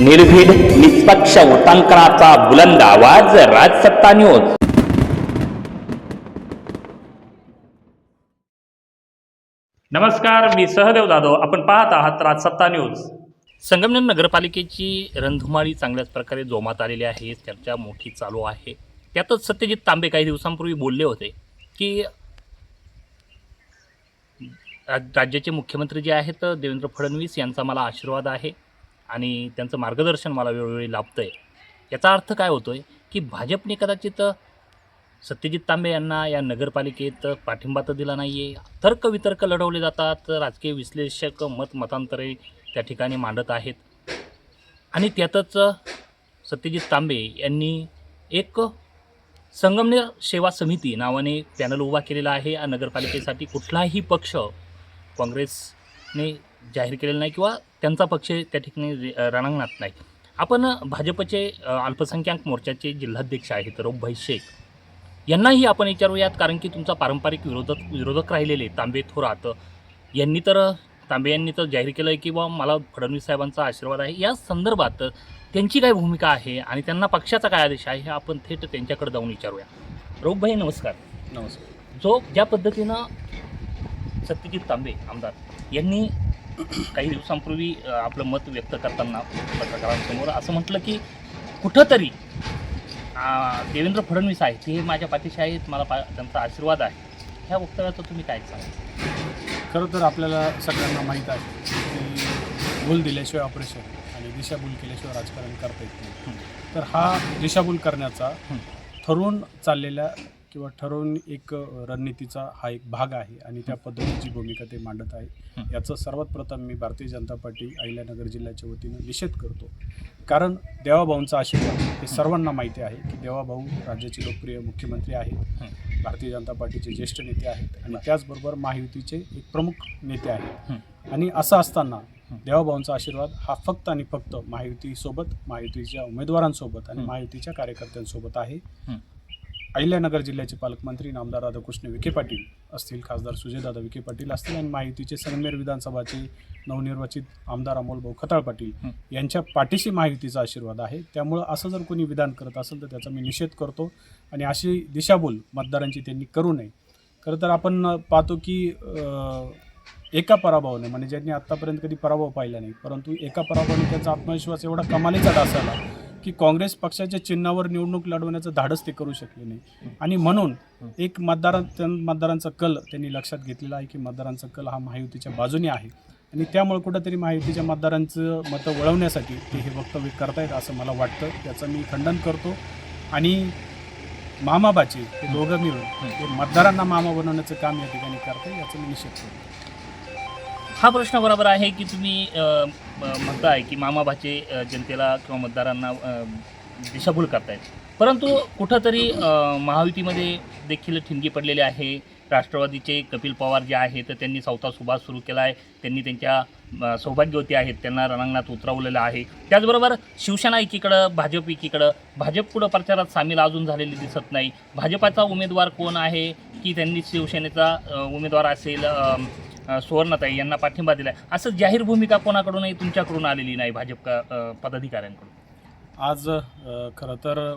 निर्भीड निष्पक्ष उटांकनाचा बुलंद आवाज राजसत्ता न्यूज नमस्कार मी सहदेव जाधव. आपण पाहत आहात राजसत्ता न्यूज संगमनेर नगरपालिकेची रणधुमाळी चांगल्याच प्रकारे जोमात आलेली आहे. चर्चा मोठी चालू आहे. त्यातच सत्यजित तांबे काही दिवसांपूर्वी बोलले होते की राज- राज्याचे मुख्यमंत्री जे आहेत देवेंद्र फडणवीस यांचा मला आशीर्वाद आहे. आणि त्यांचं मार्गदर्शन मला वेळोवेळी लाभतं आहे याचा अर्थ काय होतो आहे की भाजपने कदाचित सत्यजित तांबे यांना या नगरपालिकेत पाठिंबा तर दिला नाही आहे तर्क वितर्क लढवले जातात राजकीय विश्लेषक मत मतांतरे त्या ठिकाणी मांडत आहेत. आणि त्यातच सत्यजित तांबे यांनी एक संगमनेर सेवा समिती नावाने पॅनल उभा केलेला आहे. या नगरपालिकेसाठी कुठलाही पक्ष काँग्रेसने जाहीर केलेला नाही किंवा त्यांचा पक्ष त्या ठिकाणी रणांगणात नाही. आपण भाजपचे अल्पसंख्याक मोर्चाचे जिल्हाध्यक्ष आहेत रौफभाई शेख. यांनाही आपण विचारूयात कारण की तुमचा पारंपरिक विरोधक विरोधक राहिलेले तांबे थोरात यांनी तर तांबे यांनी तर जाहीर केलं आहे की बा मला फडणवीस साहेबांचा आशीर्वाद आहे. या संदर्भात त्यांची काय भूमिका आहे आणि त्यांना पक्षाचा काय आदेश आहे हे आपण थेट त्यांच्याकडे जाऊन विचारूया. रौफभाई नमस्कार. नमस्कार. जो ज्या पद्धतीनं सत्यजित तांबे आमदार यांनी काही दिवसांपूर्वी आपलं मत व्यक्त करताना पत्रकारांसमोर असं म्हटलं की कुठंतरी देवेंद्र फडणवीस आहेत ते माझ्या पाठीशी आहेत मला पा त्यांचा आशीर्वाद आहे. ह्या वक्तव्याचं तुम्ही काय सांगा खरं तर आपल्याला सगळ्यांना माहीत आहे की भूल दिल्याशिवाय ऑपरेशन आणि दिशाभूल केल्याशिवाय राजकारण करता येत नाही. तर हा दिशाभूल करण्याचा हं. ठरवून चाललेल्या किंवा ठरवून एक रणनीतीचा हा एक भाग आहे आणि त्या पद्धतीची भूमिका ते मांडत आहे. याचं सर्वात प्रथम मी भारतीय जनता पार्टी अहिल्यानगर जिल्ह्याच्या वतीनं निषेध करतो कारण देवाभाऊंचा आशीर्वाद हे सर्वांना माहिती आहे की देवाभाऊ राज्याचे लोकप्रिय मुख्यमंत्री आहेत. भारतीय जनता पार्टीचे ज्येष्ठ नेते आहेत आणि त्याचबरोबर महायुतीचे एक प्रमुख नेते आहेत. आणि असं असताना. देवाभाऊंचा आशीर्वाद हा फक्त आणि फक्त महायुतीसोबत महायुतीच्या उमेदवारांसोबत आणि. महायुतीच्या कार्यकर्त्यांसोबत आहे. अहिल्यानगर जिल्ह्याचे पालकमंत्री नामदार राधाकृष्ण विखे पाटील असतील खासदार सुजयदादा विखे पाटील असतील आणि महायुतीचे संगमेर विधानसभाचे नवनिर्वाचित आमदार अमोलभाऊ खताळ पाटील. यांच्या पाठीशी महायुतीचा आशीर्वाद आहे त्यामुळं असं जर कोणी विधान करत असेल तर त्याचा मी निषेध करतो आणि अशी दिशाभूल मतदारांची त्यांनी करू नये खरं तर आपण पाहतो की एका पराभवाने म्हणजे ज्यांनी आत्तापर्यंत कधी पराभव पाहिला नाही परंतु एका पराभवाने त्यांचा आत्मविश्वास एवढा कमालीचा ढासळला की काँग्रेस पक्षाच्या चिन्हावर निवडणूक लढवण्याचं धाडस ते करू शकले नाही. आणि म्हणून एक मतदारां मतदारांचा कल त्यांनी लक्षात घेतलेला आहे की मतदारांचा कल हा महायुतीच्या बाजूने आहे. आणि त्यामुळे कुठंतरी महायुतीच्या मतदारांचं मतं वळवण्यासाठी ते हे वक्तव्य करतायत असं मला वाटतं. त्याचं मी खंडन करतो. आणि मामाबाचे हे दोघं मिळून हे मतदारांना मामा बनवण्याचं काम या ठिकाणी करते याचं मी निषेध करतो. हा प्रश्न बरोबर आहे की तुम्ही म्हणताय की मामाभाचे जनतेला किंवा मतदारांना दिशाभूल करतायत. परंतु कुठंतरी महायुतीमध्ये देखील ठिणगी पडलेली आहे. राष्ट्रवादीचे कपिल पवार जे आहेत तर त्यांनी चौथा सुभाष सुरू केला आहे त्यांनी त्यांच्या सौभाग्यवती आहेत. त्यांना रणांगणात उतरवलेलं आहे. त्याचबरोबर शिवसेना एकीकडं भाजप एकीकडं. भाजप पुढं प्रचारात सामील अजून झालेली दिसत नाही. भाजपाचा उमेदवार कोण आहे? की त्यांनी शिवसेनेचा उमेदवार असेल सुवर्णताई यांना पाठिंबा दिलाय. असं जाहीर भूमिका कोणाकडूनही तुमच्याकडून आलेली नाही भाजप पदाधिकाऱ्यांकडून? आज खरं तर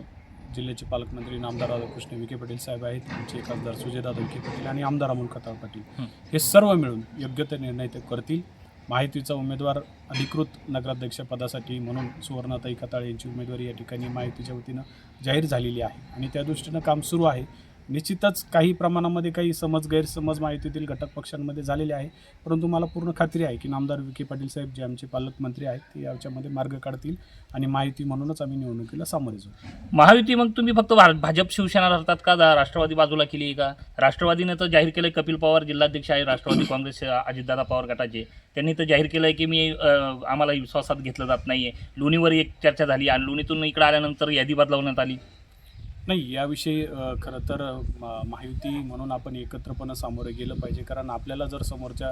जिल्ह्याचे पालकमंत्री नामदार राधाकृष्ण विखे पाटील साहेब आहेत आमचे खासदार सुजयदादा विखे पाटील आणि आमदार अमोल खताळ पाटील. हं. सर्व मिळून योग्य ते निर्णय ते करतील. माहितीचा उमेदवार अधिकृत नगराध्यक्ष पदासाठी म्हणून सुवर्णाताई खताळ यांची उमेदवारी या ठिकाणी माहितीच्या वतीनं जाहीर झालेली आहे. आणि त्या दृष्टीनं काम सुरू आहे. निश्चितच काही प्रमाणामध्ये काही समज गैरसमज माहितीतील घटक पक्षांमध्ये झालेले आहे. परंतु मला पूर्ण खात्री आहे की नामदार विखे पाटील साहेब जे आमचे पालकमंत्री आहेत ते याच्यामध्ये मार्ग काढतील आणि माहिती म्हणूनच आम्ही निवडणुकीला सामोरे जाऊ. महायुती मग तुम्ही फक्त भाजप शिवसेना धरतात का? राष्ट्रवादी बाजूला केली आहे का? राष्ट्रवादीने तर जाहीर केलं कपिल पवार जिल्हाध्यक्ष आहे राष्ट्रवादी काँग्रेस अजितदादा पवार गटाचे. त्यांनी तर जाहीर केलं आहे की मी आम्हाला विश्वासात घेतलं जात नाही आहे लोणीवर एक चर्चा झाली आणि लोणीतून इकडे आल्यानंतर यादी बदलवण्यात आली. नाही याविषयी खरं तर माहिती म्हणून आपण एकत्रपणे सामोरे गेलं पाहिजे. कारण आपल्याला जर समोरच्या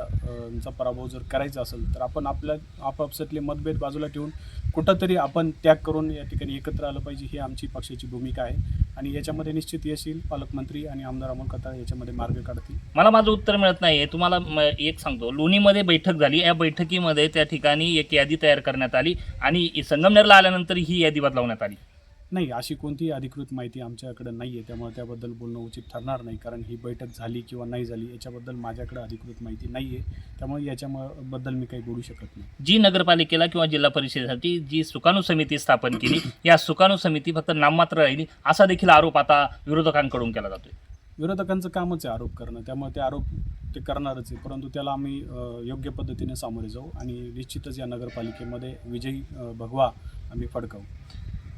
चा पराभव जर करायचा असेल तर आपण आपल्या आपापसातले मतभेद बाजूला ठेवून कुठंतरी आपण त्याग करून या ठिकाणी एकत्र आलं पाहिजे ही आमची पक्षाची भूमिका आहे. आणि याच्यामध्ये निश्चित यश येईल पालकमंत्री आणि आमदार अमोल कथा याच्यामध्ये मार्ग काढतील. मला माझं उत्तर मिळत नाही तुम्हाला म- एक सांगतो. लोणीमध्ये बैठक झाली. या बैठकीमध्ये त्या ठिकाणी एक यादी तयार करण्यात आली आणि संगमनेरला आल्यानंतर ही यादी बदलवण्यात आली. नाही अशी कोणतीही अधिकृत माहिती आमच्याकडे नाही आहे त्यामुळे त्याबद्दल बोलणं उचित ठरणार नाही. कारण ही बैठक झाली किंवा नाही झाली याच्याबद्दल माझ्याकडे अधिकृत माहिती नाही आहे त्यामुळे याच्याबद्दल मी काही बोलू शकत नाही. जी नगरपालिकेला किंवा जिल्हा परिषदेसाठी जी सुकाणू समिती स्थापन केली या सुकाणू समिती फक्त नाममात्र राहिली असा देखील आरोप आता विरोधकांकडून केला जातोय. विरोधकांचं कामच आहे आरोप करणं. त्यामुळे ते आरोप ते करणारच आहे. परंतु त्याला आम्ही योग्य पद्धतीने सामोरे जाऊ आणि निश्चितच या नगरपालिकेमध्ये विजयी भगवा आम्ही फडकावू.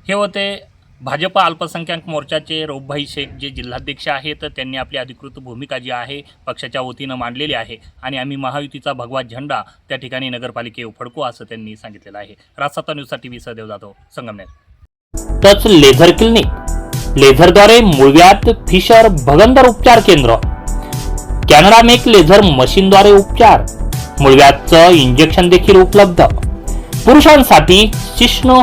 हे होते भाजप अल्पसंख्याक मोर्चाचे रौफभाई शेख जे जिल्हाध्यक्ष आहेत त्यांनी आपली अधिकृत भूमिका जी आहे पक्षाच्या वतीनं मांडलेली आहे. आणि आम्ही महायुतीचा भगवा झेंडा त्या ठिकाणी नगरपालिकेवर उफडकू असं त्यांनी सांगितलेलं आहे. राजसत्ता न्यूजसाठी मी Sahadev Jadhav Sangamner. Touch laser clinic. लेझरद्वारे मुळव्यात फिशर भगंदर उपचार केंद्र. कॅनडा मेक लेझर मशीनद्वारे उपचार. मुळव्यातचं इंजेक्शन देखील उपलब्ध. पुरुषांसाठी शिष्ण